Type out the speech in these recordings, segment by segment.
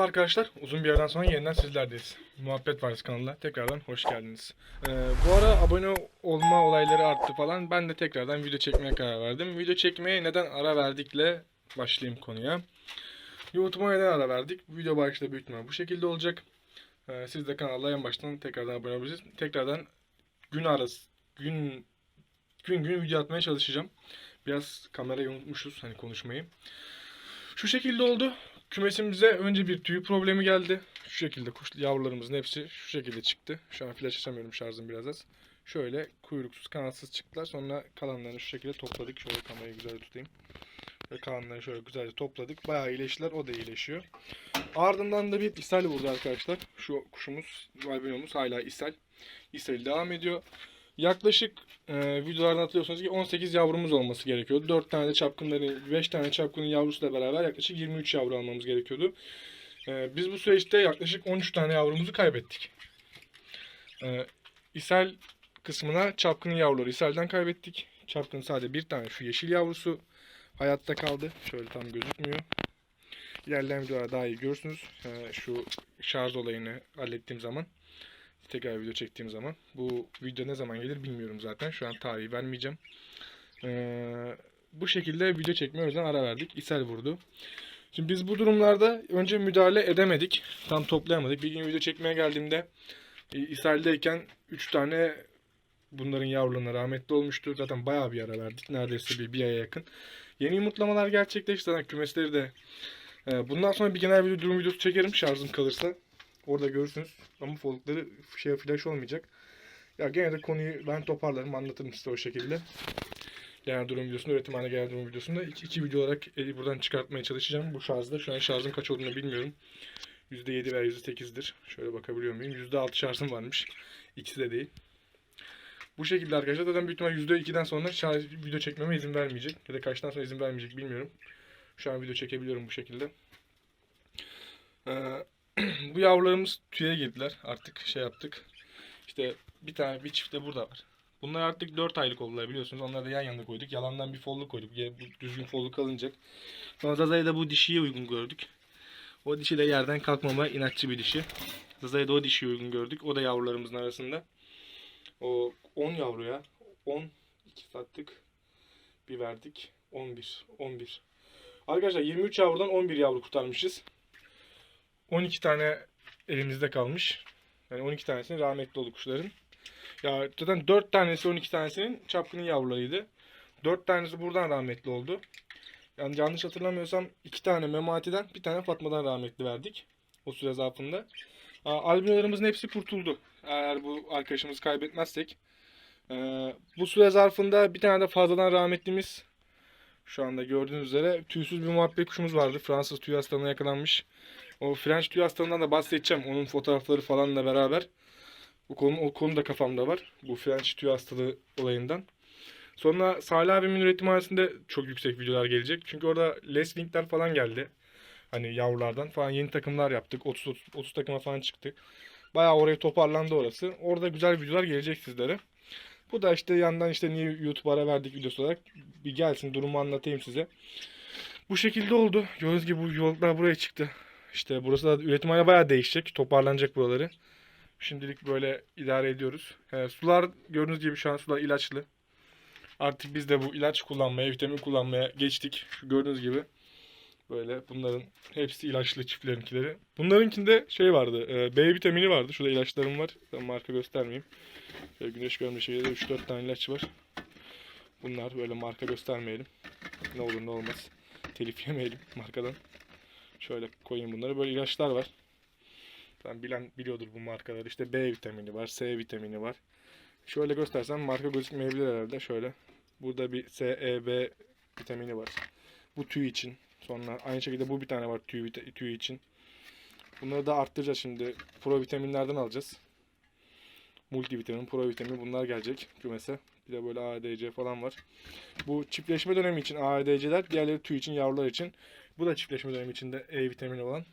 Merhaba arkadaşlar. Uzun bir yerden sonra yeniden sizlerdeyiz. Muhabbet Varız kanalına tekrardan hoş geldiniz. Ee, bu ara abone olma olayları arttı falan. Ben de tekrardan video çekmeye karar verdim. Video çekmeye neden ara verdikle başlayayım konuya. YouTube'a neden ara verdik? Video başta büyük ihtimal bu şekilde olacak. Ee, siz de kanala en baştan tekrardan abone olabilirsiniz. Tekrardan gün arası gün gün gün video atmaya çalışacağım. Biraz kamerayı unutmuşuz hani konuşmayı. Şu şekilde oldu. Kümesimize önce bir tüy problemi geldi. Şu şekilde kuş yavrularımızın hepsi şu şekilde çıktı. Şu an flash açamıyorum şarjım biraz az. Şöyle kuyruksuz kanatsız çıktılar. Sonra kalanlarını şu şekilde topladık. Şöyle kamerayı güzel tutayım. Ve kalanları şöyle güzelce topladık. Bayağı iyileştiler. O da iyileşiyor. Ardından da bir ishal vurdu arkadaşlar. Şu kuşumuz, albinomuz hala ishal. İshal devam ediyor. Yaklaşık e, videolardan hatırlıyorsunuz ki 18 yavrumuz olması gerekiyordu. 4 tane de çapkınların, 5 tane çapkının yavrusuyla beraber yaklaşık 23 yavru almamız gerekiyordu. E, biz bu süreçte yaklaşık 13 tane yavrumuzu kaybettik. E, ishal kısmına çapkının yavruları ishalden kaybettik. Çapkının sadece bir tane şu yeşil yavrusu hayatta kaldı. Şöyle tam gözükmüyor. İlerleyen videolarda daha iyi görürsünüz. E, şu şarj olayını hallettiğim zaman tekrar video çektiğim zaman. Bu video ne zaman gelir bilmiyorum zaten. Şu an tarihi vermeyeceğim. Ee, bu şekilde video çekmeye yüzden ara verdik. İshal vurdu. Şimdi biz bu durumlarda önce müdahale edemedik. Tam toplayamadık. Bir gün video çekmeye geldiğimde e, ishaldeyken 3 tane bunların yavrularına rahmetli olmuştu. Zaten bayağı bir ara verdik. Neredeyse bir, bir aya yakın. Yeni yumurtlamalar gerçekleşti. Zaten kümesleri de e, bundan sonra bir genel bir durum videosu çekerim şarjım kalırsa. Orada görürsünüz. Ama folukları şey flash olmayacak. Ya gene de konuyu ben toparlarım anlatırım size o şekilde. Genel durum videosunda, üretimhane genel durum videosunda iki, iki video olarak e, buradan çıkartmaya çalışacağım bu şarjda. Şu an şarjım kaç olduğunu bilmiyorum. %7 veya %8'dir. Şöyle bakabiliyor muyum? %6 şarjım varmış. İkisi de değil. Bu şekilde arkadaşlar zaten büyük ihtimal %2'den sonra şarj video çekmeme izin vermeyecek. Ya da kaçtan sonra izin vermeyecek bilmiyorum. Şu an video çekebiliyorum bu şekilde. Ee, bu yavrularımız tüye girdiler. Artık şey yaptık. İşte bir tane bir çift de burada var. Bunlar artık 4 aylık oldular biliyorsunuz. Onları da yan yana koyduk. Yalandan bir folluk koyduk. Bu düzgün folluk alınacak. Sonra Zaza'ya da bu dişiye uygun gördük. O dişi de yerden kalkmama inatçı bir dişi. Zaza'ya da o dişiye uygun gördük. O da yavrularımızın arasında. O 10 yavruya 10 2 sattık. Bir verdik. 11. 11. Arkadaşlar 23 yavrudan 11 yavru kurtarmışız. 12 tane elimizde kalmış. Yani 12 tanesinin rahmetli oldu kuşların. Ya zaten 4 tanesi 12 tanesinin çapkının yavrularıydı. 4 tanesi buradan rahmetli oldu. Yani yanlış hatırlamıyorsam 2 tane Memati'den bir tane Fatma'dan rahmetli verdik. O süre zarfında. Albinolarımızın hepsi kurtuldu. Eğer bu arkadaşımızı kaybetmezsek. Ee, bu süre zarfında bir tane de fazladan rahmetlimiz şu anda gördüğünüz üzere tüysüz bir muhabbet kuşumuz vardı. Fransız tüy hastalığına yakalanmış. O French tüy hastalığından da bahsedeceğim. Onun fotoğrafları falanla beraber. Bu konu, o konu da kafamda var. Bu French tüy hastalığı olayından. Sonra Salih abimin üretimhanesinde çok yüksek videolar gelecek. Çünkü orada Les Link'ler falan geldi. Hani yavrulardan falan yeni takımlar yaptık. 30, 30, 30 takıma falan çıktık. Bayağı oraya toparlandı orası. Orada güzel videolar gelecek sizlere. Bu da işte yandan işte niye YouTube'a verdik videosu olarak bir gelsin durumu anlatayım size. Bu şekilde oldu. Gördüğünüz gibi bu yollar buraya çıktı. İşte burası da üretimhane bayağı değişecek. Toparlanacak buraları. Şimdilik böyle idare ediyoruz. Ee, sular gördüğünüz gibi şu an sular ilaçlı. Artık biz de bu ilaç kullanmaya, vitamin kullanmaya geçtik. Şu gördüğünüz gibi böyle bunların hepsi ilaçlı çiftlerinkileri. Bunlarınkinde şey vardı, e, B vitamini vardı. Şurada ilaçlarım var. Ben marka göstermeyeyim. Şöyle güneş görmüş şeyde 3-4 tane ilaç var. Bunlar böyle marka göstermeyelim. Ne olur ne olmaz. Telif yemeyelim markadan. Şöyle koyayım bunları. Böyle ilaçlar var. Ben bilen biliyordur bu markaları. İşte B vitamini var, C vitamini var. Şöyle göstersem marka gözükmeyebilir herhalde. Şöyle. Burada bir C, E, B vitamini var. Bu tüy için. Sonra aynı şekilde bu bir tane var tüy, tüy için. Bunları da arttıracağız şimdi. Pro vitaminlerden alacağız. Multivitamin, pro vitamin bunlar gelecek kümese. Bir de böyle ADC falan var. Bu çiftleşme dönemi için ADC'ler, diğerleri tüy için, yavrular için. Bu da çiftleşme dönemi içinde E vitamini olan.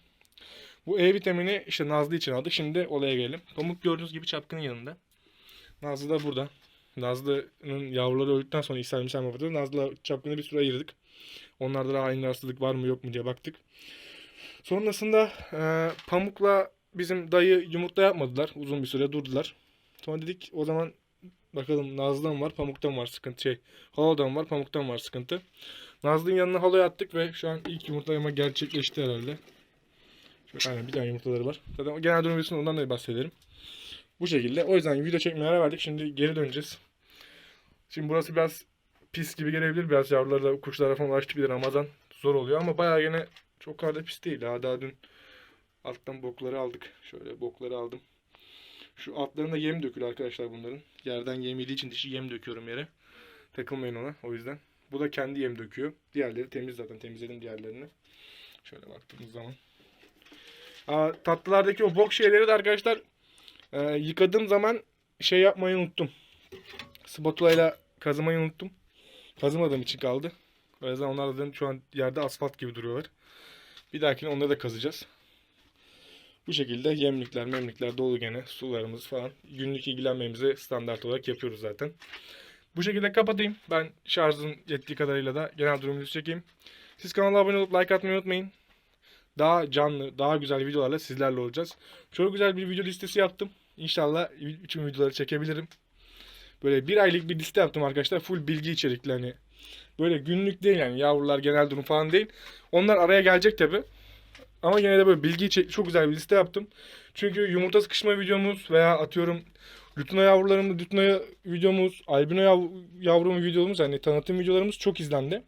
Bu E vitamini işte Nazlı için aldık. Şimdi olaya gelelim. Pamuk gördüğünüz gibi çapkının yanında. Nazlı da burada. Nazlı'nın yavruları öldükten sonra ishal misal muhabbeti. Nazlı'la çapkını bir süre ayırdık. Onlarda da aynı hastalık var mı yok mu diye baktık. Sonrasında e, Pamuk'la bizim dayı yumurta yapmadılar. Uzun bir süre durdular. Sonra dedik o zaman bakalım Nazlı'dan var, Pamuk'tan var sıkıntı. Şey, Halo'dan var, Pamuk'tan var sıkıntı. Nazlı'nın yanına Halo'ya attık ve şu an ilk yumurtlama gerçekleşti herhalde. Şöyle, aynen bir tane yumurtaları var. Zaten genel durum videosunda ondan da bahsederim. Bu şekilde. O yüzden video çekmeye ara verdik. Şimdi geri döneceğiz. Şimdi burası biraz pis gibi gelebilir. Biraz yavruları da kuşlara falan ulaştı bir Ramazan zor oluyor ama bayağı gene çok da pis değil. Daha, daha dün alttan bokları aldık. Şöyle bokları aldım. Şu altlarında yem dökülü arkadaşlar bunların. Yerden yem yediği için dişi yem döküyorum yere. Takılmayın ona o yüzden. Bu da kendi yem döküyor. Diğerleri temiz zaten. Temizledim diğerlerini. Şöyle baktığımız zaman. Aa, tatlılardaki o bok şeyleri de arkadaşlar e, yıkadığım zaman şey yapmayı unuttum. Spatula ile kazımayı unuttum. Kazımadığım için kaldı. O yüzden onlar da şu an yerde asfalt gibi duruyorlar. Bir dahakine onları da kazacağız. Bu şekilde yemlikler, memlikler dolu gene. Sularımız falan. Günlük ilgilenmemizi standart olarak yapıyoruz zaten. Bu şekilde kapatayım. Ben şarjım yettiği kadarıyla da genel durumunuzu çekeyim. Siz kanala abone olup like atmayı unutmayın. Daha canlı, daha güzel videolarla sizlerle olacağız. Çok güzel bir video listesi yaptım. İnşallah bütün videoları çekebilirim. Böyle bir aylık bir liste yaptım arkadaşlar. Full bilgi içerikli hani. Böyle günlük değil yani yavrular genel durum falan değil. Onlar araya gelecek tabi. Ama yine de böyle bilgi içerikli çok güzel bir liste yaptım. Çünkü yumurta sıkışma videomuz veya atıyorum Lütuna yavrularımız, Lütuna videomuz, Albino yav, yavrum videomuz hani tanıtım videolarımız çok izlendi.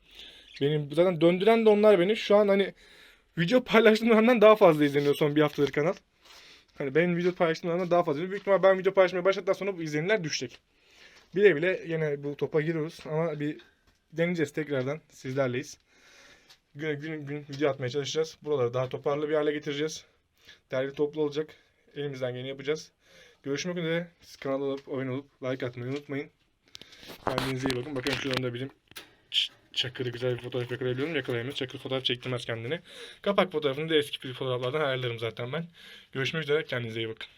Benim zaten döndüren de onlar beni. Şu an hani video paylaştığımdan daha fazla izleniyor son bir haftadır kanal. Hani benim video paylaştığımdan daha fazla. Büyük ihtimal ben video paylaşmaya başladıktan sonra bu izlenimler düşecek. Bile bile yine bu topa giriyoruz ama bir deneyeceğiz tekrardan sizlerleyiz. Gün gün gün video atmaya çalışacağız. Buraları daha toparlı bir hale getireceğiz. Derli toplu olacak. Elimizden geleni yapacağız. Görüşmek üzere. Siz kanala olup, oyun olup like atmayı unutmayın. Kendinize iyi bakın. Bakın şuradan da benim ç- Çakır'ı güzel bir fotoğraf yakalayabiliyorum. Yakalayamıyoruz. Çakır fotoğraf çektirmez kendini. Kapak fotoğrafını da eski fotoğraflardan ayarlarım zaten ben. Görüşmek üzere. Kendinize iyi bakın.